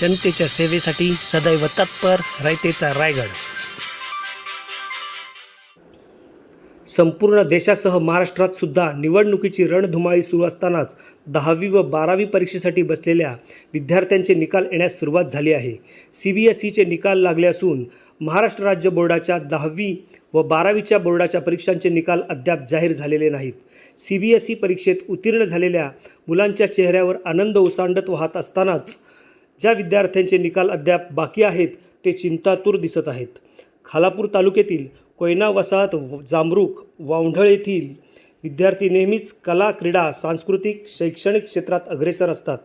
जनतेच्या सेवेसाठी सदैव तत्पर रयतेचा रायगड. संपूर्ण देशासह महाराष्ट्रात सुद्धा निवडणुकीची रणधुमाळी सुरू असतानाच दहावी व बारावी परीक्षेसाठी बसलेल्या विद्यार्थ्यांचे निकाल येण्यास सुरुवात झाली आहे. सी बी एस ईचे निकाल लागले असून महाराष्ट्र राज्य बोर्डाच्या दहावी व बारावीच्या बोर्डाच्या परीक्षांचे निकाल अद्याप जाहीर झालेले नाहीत. सी बी एस ई परीक्षेत उत्तीर्ण झालेल्या मुलांच्या चेहऱ्यावर आनंद ओसांडत वाहत असतानाच ज्या विद्यार्थ्यांचे निकाल अद्याप बाकी आहेत ते चिंतातूर दिसत आहेत. खालापूर तालुक्यातील कोयना वसाहत व- जांभरूख वावंढळ येथील विद्यार्थी नेहमीच कला क्रीडा सांस्कृतिक शैक्षणिक क्षेत्रात अग्रेसर असतात.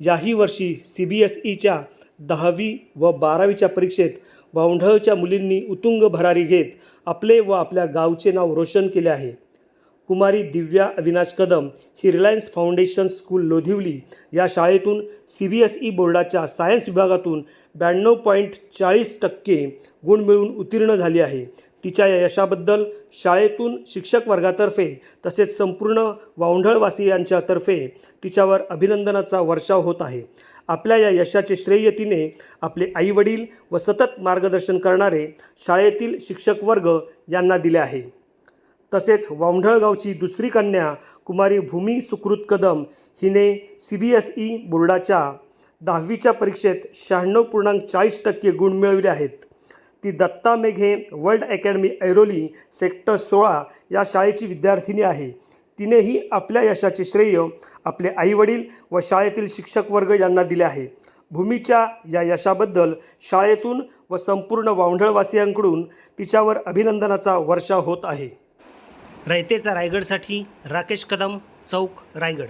याही वर्षी सी बी एस ईच्या दहावी व बारावीच्या परीक्षेत वावंढळच्या मुलींनी उतुंग भरारी घेत आपले व आपल्या गावचे नाव रोशन केले आहे. कुमारी दिव्या अविनाश कदम ही रिलायन्स फाउंडेशन स्कूल लोधिवली या शाळेतून सी बी एस ई बोर्डाच्या सायन्स विभागातून ब्याण्णव पॉईंट चाळीस टक्के गुण मिळवून उत्तीर्ण झाली आहे. तिच्या या यशाबद्दल शाळेतून शिक्षक वर्गातर्फे तसेच संपूर्ण वावंढळवासियांच्यातर्फे तिच्यावर अभिनंदनाचा वर्षाव होत आहे. आपल्या या यशाचे श्रेय तिने आपले आईवडील व सतत मार्गदर्शन करणारे शाळेतील शिक्षक वर्ग यांना दिले आहे. तसेच वावंढळगावची दुसरी कन्या कुमारी भूमी सुकृत कदम हिने सी बी एस ई बोर्डाच्या दहावीच्या परीक्षेत शहाण्णव पूर्णांक चाळीस टक्के गुण मिळविले आहेत. ती Datta Meghe world academy Airoli sector सोळा या शाळेची विद्यार्थिनी आहे. तिनेही आपल्या यशाचे श्रेय आपले आईवडील व शाळेतील शिक्षक वर्ग यांना दिले आहे. भूमीच्या या यशाबद्दल शाळेतून व संपूर्ण वावंढळवासियांकडून तिच्यावर अभिनंदनाचा वर्षा होत आहे. रयतेचा रायगडसाठी राकेश कदम चौक रायगड.